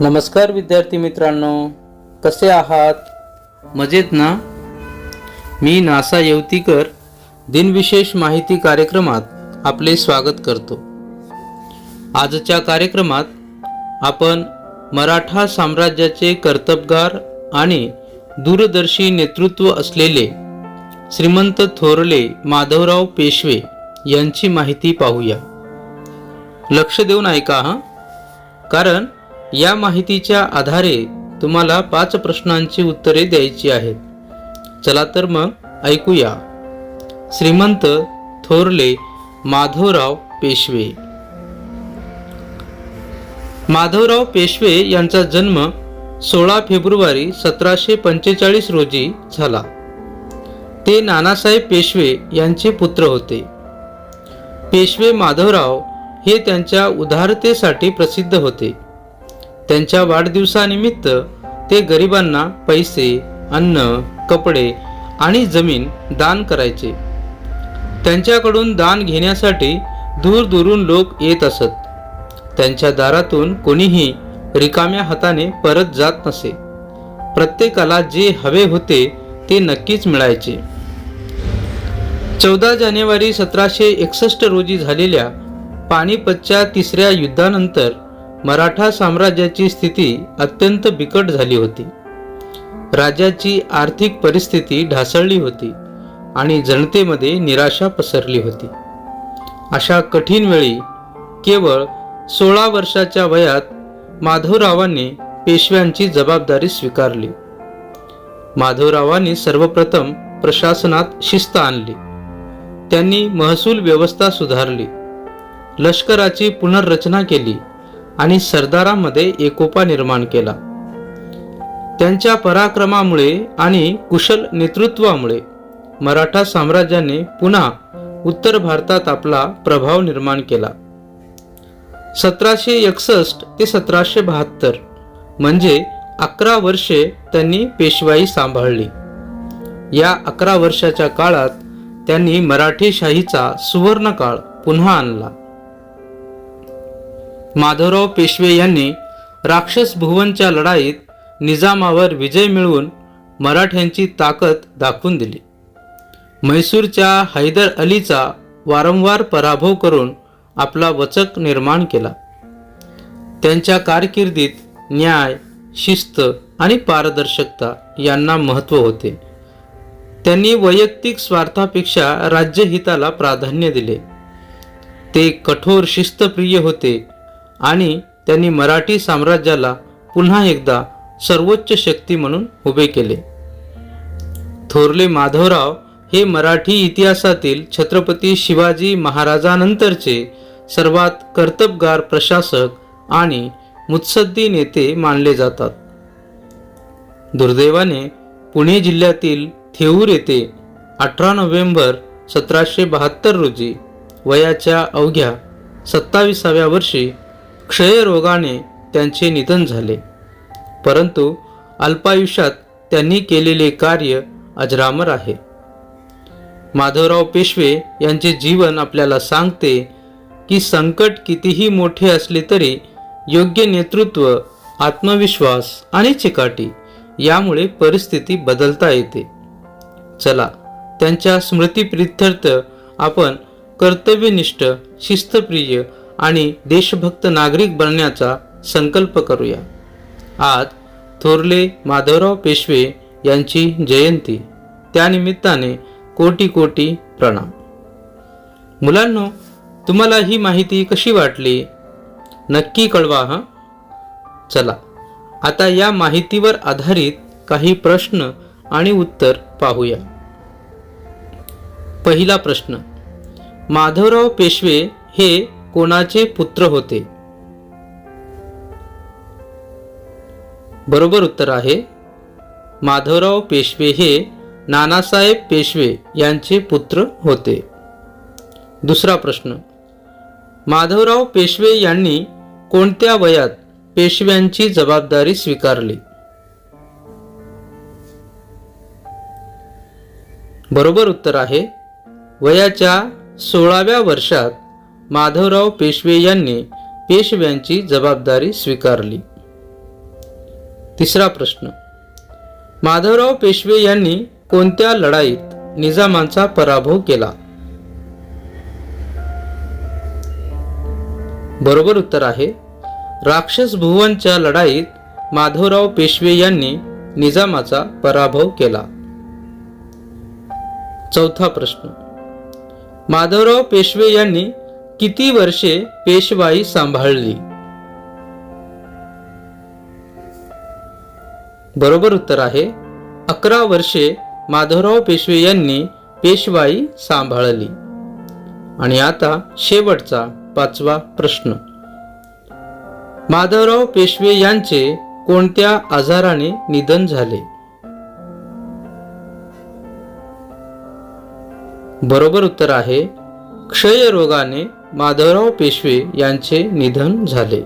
नमस्कार विद्यार्थी मित्रांनो कसे आहात? मजेत ना? मी नासा येवतीकर दिनविशेष माहिती कार्यक्रमात आपले स्वागत करतो. आजच्या कार्यक्रमात आपण मराठा साम्राज्याचे कर्तबगार आणि दूरदर्शी नेतृत्व असलेले श्रीमंत थोरले माधवराव पेशवे यांची माहिती पाहूया. लक्ष देऊन ऐका हां. कारण या माहितीच्या आधारे तुम्हाला पाच प्रश्नांची उत्तरे द्यायची आहेत. चला तर मग ऐकूया. श्रीमंत थोरले माधवराव पेशवे. माधवराव पेशवे यांचा जन्म सोळा फेब्रुवारी सतराशे पंचेचाळीस रोजी झाला. ते नानासाहेब पेशवे यांचे पुत्र होते. पेशवे माधवराव हे त्यांच्या उदारतेसाठी प्रसिद्ध होते. त्यांच्या वाढदिवसानिमित्त ते गरिबांना पैसे अन्न कपडे आणि जमीन दान करायचे. त्यांच्याकडून दान घेण्यासाठी दूरदूरून लोक येत असत. त्यांच्या दारातून कोणीही रिकाम्या हाताने परत जात नसे. प्रत्येकाला जे हवे होते ते नक्कीच मिळायचे. चौदा जानेवारी सतराशे एकसष्ट रोजी झालेल्या पानिपतच्या तिसऱ्या युद्धानंतर मराठा साम्राज्याची स्थिती अत्यंत बिकट झाली होती. राज्याची आर्थिक परिस्थिती ढासळली होती आणि जनतेमध्ये निराशा पसरली होती. अशा कठीण वेळी केवळ सोळा वर्षाच्या वयात माधवरावांनी पेशव्यांची जबाबदारी स्वीकारली. माधवरावांनी सर्वप्रथम प्रशासनात शिस्त आणली. त्यांनी महसूल व्यवस्था सुधारली. लष्कराची पुनर्रचना केली आणि सरदारांमध्ये एकोपा निर्माण केला. त्यांच्या पराक्रमामुळे आणि कुशल नेतृत्वामुळे मराठा साम्राज्याने पुन्हा उत्तर भारतात आपला प्रभाव निर्माण केला. सतराशे एकसष्ट ते सतराशे बहात्तर म्हणजे अकरा वर्षे त्यांनी पेशवाई सांभाळली. या अकरा वर्षाच्या काळात त्यांनी मराठी शाहीचा पुन्हा आणला. माधवराव पेशवे यांनी राक्षस भुवनच्या लढाईत निजामावर विजय मिळवून मराठ्यांची ताकद दाखवून दिली. म्हैसूरच्या हैदर अलीचा वारंवार पराभव करून आपला वचक निर्माण केला. त्यांच्या कारकिर्दीत न्याय शिस्त आणि पारदर्शकता यांना महत्त्व होते. त्यांनी वैयक्तिक स्वार्थापेक्षा राज्यहिताला प्राधान्य दिले. ते कठोर शिस्तप्रिय होते. आणि त्यांनी मराठी साम्राज्याला पुन्हा एकदा सर्वोच्च शक्ती म्हणून उभे केले. थोरले माधवराव हे मराठी इतिहासातील छत्रपती शिवाजी महाराजानंतरचे सर्वात कर्तबगार प्रशासक आणि मुत्सद्दी नेते मानले जातात. दुर्दैवाने पुणे जिल्ह्यातील थेऊर येथे अठरा नोव्हेंबर सतराशे बहात्तर रोजी वयाच्या अवघ्या सत्ताविसाव्या वर्षी क्षयरोगाने त्यांचे निधन झाले. परंतु अल्पायुष्यात त्यांनी केलेले कार्य अजरामर आहे. माधवराव पेशवे यांचे जीवन आपल्याला सांगते की संकट कितीही मोठे असले तरी योग्य नेतृत्व आत्मविश्वास आणि चिकाटी यामुळे परिस्थिती बदलता येते. चला त्यांच्या स्मृतीप्रित्यर्थ आपण कर्तव्यनिष्ठ शिस्तप्रिय आणि देशभक्त नागरिक बनण्याचा संकल्प करूया. आज थोरले माधवराव पेशवे यांची जयंती. त्यानिमित्ताने कोटी कोटी प्रणाम. मुलांनो तुम्हाला ही माहिती कशी वाटली? नक्की कळवा हं? चला आता या माहितीवर आधारित काही प्रश्न आणि उत्तर पाहूया. पहिला प्रश्न माधवराव पेशवे हे कोणाचे पुत्र होते? बरोबर उत्तर आहे माधवराव पेशवे हे नानासाहेब पेशवे यांचे पुत्र होते. दुसरा प्रश्न माधवराव पेशवे यांनी कोणत्या वयात पेशव्यांची जबाबदारी स्वीकारली? बरोबर उत्तर आहे वयाच्या सोळाव्या वर्षात माधवराव पेशवे यांनी पेशव्यांची जबाबदारी स्वीकारली. तिसरा प्रश्न. माधवराव पेशवे यांनी कोणत्या लढाईत निजामांचा पराभव केला? बरोबर उत्तर आहे. राक्षस भुवनच्या लढाईत माधवराव पेशवे यांनी निजामाचा पराभव केला. चौथा प्रश्न. माधवराव पेशवे यांनी किती वर्षे पेशवाई सांभाळली? बरोबर उत्तर आहे अकरा वर्षे माधवराव पेशवे यांनी पेशवाई सांभाळली. आणि आता शेवटचा पाचवा प्रश्न. माधवराव पेशवे यांचे कोणत्या आजाराने निधन झाले? बरोबर उत्तर आहे क्षयरोगाने माधवराव पेशवे यांचे निधन झाले.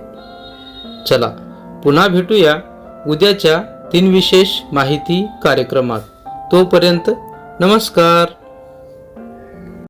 चला पुन्हा भेटूया उद्याच्या तीन विशेष माहिती कार्यक्रमात. तोपर्यंत नमस्कार.